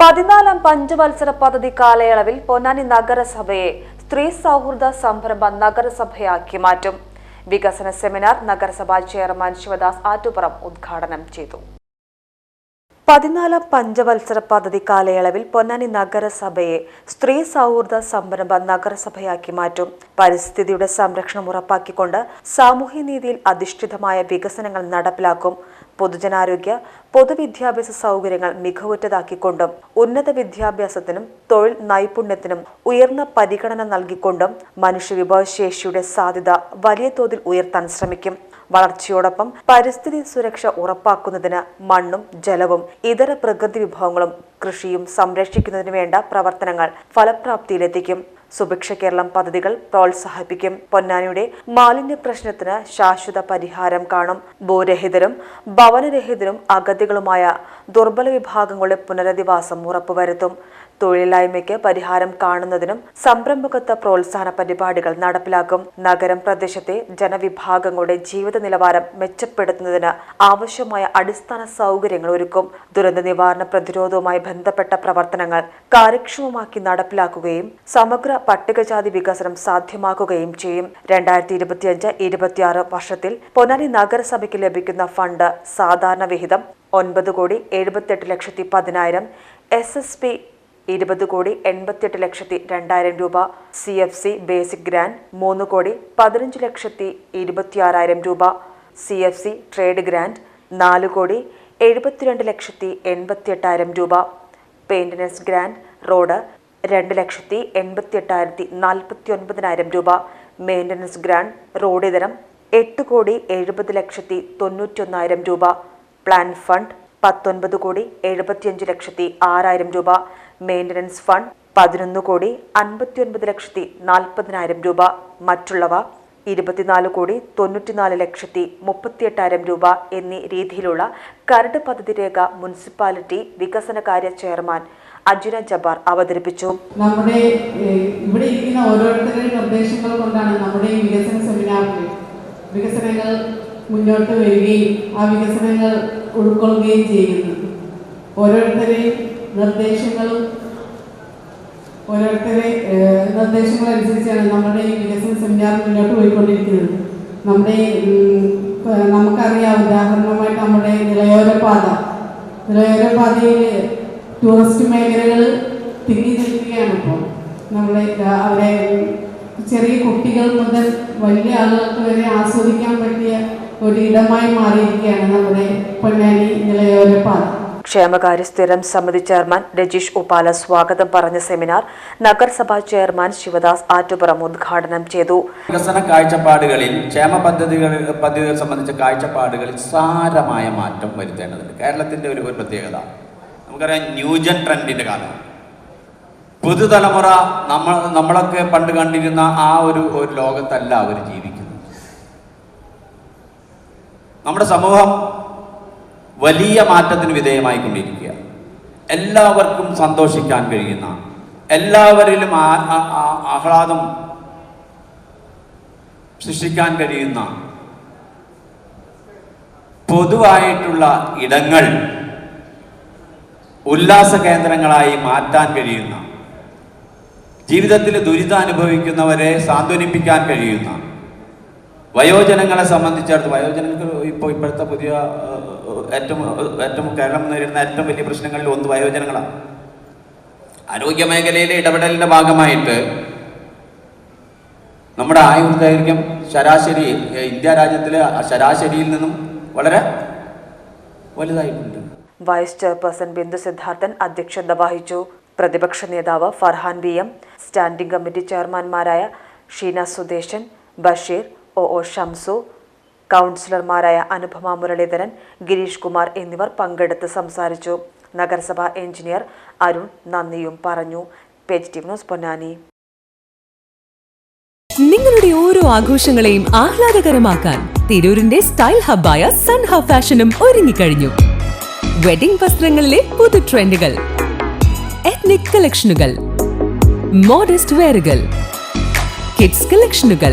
പതിനാലാം പഞ്ചവത്സര പദ്ധതി കാലയളവിൽ പൊന്നാനി നഗരസഭയെ സ്ത്രീ സൗഹൃദ സംരംഭ നഗരസഭയാക്കി മാറ്റും. വികസന സെമിനാർ നഗരസഭാ ചെയർമാൻ ശിവദാസ് ആറ്റുപുറം ഉദ്ഘാടനം ചെയ്തു. പതിനാലാം പഞ്ചവത്സര പദ്ധതി കാലയളവിൽ പൊന്നാനി നഗരസഭയെ സ്ത്രീ സൗഹൃദ സംരംഭ നഗരസഭയാക്കി മാറ്റും. പരിസ്ഥിതിയുടെ സംരക്ഷണം ഉറപ്പാക്കിക്കൊണ്ട് സാമൂഹ്യനീതിയിൽ അധിഷ്ഠിതമായ വികസനങ്ങൾ നടപ്പിലാക്കും. പൊതുജനാരോഗ്യ പൊതുവിദ്യാഭ്യാസ സൗകര്യങ്ങൾ മികവുറ്റതാക്കിക്കൊണ്ടും ഉന്നത വിദ്യാഭ്യാസത്തിനും തൊഴിൽ നൈപുണ്യത്തിനും ഉയർന്ന പരിഗണന നൽകിക്കൊണ്ടും മനുഷ്യവിഭവശേഷിയുടെ സാധ്യത വലിയ തോതിൽ ഉയർത്താൻ ശ്രമിക്കും. വളർച്ചയോടൊപ്പം പരിസ്ഥിതി സുരക്ഷ ഉറപ്പാക്കുന്നതിന് മണ്ണും ജലവും ഇതര പ്രകൃതി വിഭവങ്ങളും കൃഷിയും സംരക്ഷിക്കുന്നതിന് വേണ്ട പ്രവർത്തനങ്ങൾ ഫലപ്രാപ്തിയിലെത്തിക്കും. സുഭിക്ഷ കേരളം പദ്ധതികൾ പ്രോത്സാഹിപ്പിക്കും. പൊന്നാനിയുടെ മാലിന്യ പ്രശ്നത്തിന് ശാശ്വത പരിഹാരം കാണും. ഭൂരഹിതരും ഭവനരഹിതരും അഗതികളുമായ ദുർബല വിഭാഗങ്ങളുടെ പുനരധിവാസം ഉറപ്പുവരുത്തും. തൊഴിലില്ലായ്മയ്ക്ക് പരിഹാരം കാണുന്നതിനും സംരംഭകത്വ പ്രോത്സാഹന പരിപാടികൾ നടപ്പിലാക്കും. നഗരം പ്രദേശത്തെ ജനവിഭാഗങ്ങളുടെ ജീവിത നിലവാരം മെച്ചപ്പെടുത്തുന്നതിന് ആവശ്യമായ അടിസ്ഥാന സൗകര്യങ്ങൾ ഒരുക്കും. ദുരന്ത നിവാരണ പ്രതിരോധവുമായി ബന്ധപ്പെട്ട പ്രവർത്തനങ്ങൾ കാര്യക്ഷമമാക്കി നടപ്പിലാക്കുകയും സമഗ്ര പട്ടികജാതി വികസനം സാധ്യമാക്കുകയും ചെയ്യും. രണ്ടായിരത്തി ഇരുപത്തിയഞ്ച് ഇരുപത്തിയാറ് വർഷത്തിൽ പൊന്നാനി നഗരസഭയ്ക്ക് ലഭിക്കുന്ന ഫണ്ട് സാധാരണ വിഹിതം ഒൻപത് കോടി എഴുപത്തെട്ട് ലക്ഷത്തി പതിനായിരം. എസ് എസ് പി ഇരുപത് കോടി എൺപത്തിയെട്ട് ലക്ഷത്തി രണ്ടായിരം രൂപ. C F C basic grant മൂന്ന് കോടി പതിനഞ്ച് ലക്ഷത്തി ഇരുപത്തിയാറായിരം രൂപ. C F C trade grant നാല് കോടി എഴുപത്തിരണ്ട് ലക്ഷത്തി എൺപത്തിയെട്ടായിരം രൂപ. പെയിന്റനൻസ് ഗ്രാൻഡ് റോഡ് രണ്ട് ലക്ഷത്തി എൺപത്തിയെട്ടായിരത്തി നാൽപ്പത്തി ഒൻപതിനായിരം രൂപ. മെയിന്റനൻസ് ഗ്രാൻഡ് റോഡ് ഇതരം എട്ട് കോടി എഴുപത് ലക്ഷത്തി തൊണ്ണൂറ്റൊന്നായിരം രൂപ. പ്ലാൻ ഫണ്ട് പത്തൊൻപത് കോടി എഴുപത്തിയഞ്ച് ലക്ഷത്തി ആറായിരം രൂപ. മെയിന്റനൻസ് ഫണ്ട് പതിനൊന്ന് കോടി അൻപത്തിയൊൻപത് ലക്ഷത്തി നാൽപ്പതിനായിരം രൂപ. മറ്റുള്ളവ ഇരുപത്തിനാല് കോടി തൊണ്ണൂറ്റിനാല് ലക്ഷത്തി മുപ്പത്തിയെട്ടായിരം രൂപ എന്നീ രീതിയിലുള്ള കരട് പദ്ധതി രേഖ മുനിസിപ്പാലിറ്റി വികസനകാര്യ ചെയർമാൻ അജുന ജബാർ അവതരിപ്പിച്ചു. നമ്മുടെ ഇവിടെ ഇരിക്കുന്ന ഓരോരുത്തരുടെ നിർദ്ദേശങ്ങൾ കൊണ്ടാണ് നമ്മുടെ ഈ വികസന സെമിനാറിൽ വികസനങ്ങൾ മുന്നോട്ട് വരികയും ആ വികസനങ്ങൾ ഉൾക്കൊള്ളുകയും ചെയ്യുന്നത് ഓരോരുത്തരെയും നിർദ്ദേശങ്ങളും ഓരോരുത്തരെ നിർദ്ദേശങ്ങളനുസരിച്ചാണ് നമ്മുടെ ഈ വികസന സെമിനാർ മുന്നോട്ട് പോയിക്കൊണ്ടിരിക്കുന്നത്. നമ്മുടെ നമുക്കറിയാം ഉദാഹരണമായിട്ട് നമ്മുടെ നിലയോര പാത. നിലയോര പാതയിൽ ടൂറിസ്റ്റ് മേഖലകൾ തിങ്ങി നിൽക്കുകയാണ് ഇപ്പോൾ. നമ്മുടെ അവിടെ ചെറിയ കുട്ടികൾ മുതൽ വലിയ ആളുകൾക്ക് വരെ ആസ്വദിക്കാൻ പറ്റിയ ഒരു ഇടമായി മാറിയിരിക്കുകയാണ് നമ്മുടെ പൊന്നാനി നിലയോര പാത. ക്ഷേമകാര്യ സ്ഥിരം സമിതി ചെയർമാൻ രജീഷ് ഉപാല സ്വാഗതം പറഞ്ഞ സെമിനാർ നഗരസഭാ ചെയർമാൻ ശിവദാസ് ആറ്റുപുറം ഉദ്ഘാടനം ചെയ്തു. വികസന കാഴ്ചപ്പാടുകളിൽ ക്ഷേമ പദ്ധതികൾ പദ്ധതികൾ സംബന്ധിച്ച കാഴ്ചപ്പാടുകളിൽ സാരമായ മാറ്റം വരുത്തേണ്ടതുണ്ട്. കേരളത്തിന്റെ ഒരു ഒരു പ്രത്യേകത. നമുക്കറിയാം ന്യൂജൻ ട്രെൻഡിന്റെ കാലം. പുതുതലമുറ നമ്മൾ നമ്മളൊക്കെ പണ്ട് കണ്ടിരുന്ന ആ ഒരു ഒരു ലോകത്തല്ല അവർ ജീവിക്കുന്നത്. നമ്മുടെ സമൂഹം വലിയ മാറ്റത്തിന് വിധേയമായിക്കൊണ്ടിരിക്കുക. എല്ലാവർക്കും സന്തോഷിക്കാൻ കഴിയുന്ന എല്ലാവരിലും ആഹ്ലാദം സൃഷ്ടിക്കാൻ കഴിയുന്ന പൊതുവായിട്ടുള്ള ഇടങ്ങൾ ഉല്ലാസ കേന്ദ്രങ്ങളായി മാറ്റാൻ കഴിയുന്ന ജീവിതത്തിൽ ദുരിതം അനുഭവിക്കുന്നവരെ സാന്ത്വനിപ്പിക്കാൻ കഴിയുന്ന വയോജനങ്ങളെ സംബന്ധിച്ചിടത്ത് വയോജനങ്ങൾക്ക് ഇപ്പോൾ ഇപ്പോഴത്തെ പുതിയ ഏറ്റവും ഏറ്റവും കേരളം നേരിടുന്ന ഏറ്റവും വലിയ പ്രശ്നങ്ങളിൽ ഒന്ന് വയോജനങ്ങളാണ്. ആരോഗ്യ മേഖലയിലെ ഇടപെടലിന്റെ ഭാഗമായിട്ട് നമ്മുടെ ആയുർദൈർഘ്യം ശരാശരി ഇന്ത്യ രാജ്യത്തിലെ ശരാശരിയിൽ നിന്നും വളരെ വലുതായിട്ടുണ്ട്. വൈസ് ചെയർപേഴ്സൺ ബിന്ദു സിദ്ധാർത്ഥൻ അധ്യക്ഷത വഹിച്ചു. പ്രതിപക്ഷ നേതാവ് Farhan B M standing committee ചെയർമാൻമാരായ Sheena Sudesan Basheer O. O. Shamsu കൗൺസിലർമാരായ അനുപമ മുരളീധരൻ ഗിരീഷ് കുമാർ എന്നിവർ പങ്കെടുത്ത് സംസാരിച്ചു. നഗരസഭാ എഞ്ചിനീയർ അരുൺ നന്ദിയും പറഞ്ഞു. ന്യൂസ് പൊന്നാനി. നിങ്ങളുടെ ഓരോ ആഘോഷങ്ങളെയും ആഹ്ലാദകരമാക്കാൻ തിരൂരിന്റെ സ്റ്റൈൽ ഹബ്ബായ സൺ ഹബ് ഫാഷനും ഒരുങ്ങിക്കഴിഞ്ഞു. വെഡിംഗ് വസ്ത്രങ്ങളിലെ പുതു ട്രെൻഡുകൾ എത്നിക് കളക്ഷനുകൾ മോഡസ്റ്റ് വെയറുകൾ കിഡ്സ് കളക്ഷനുകൾ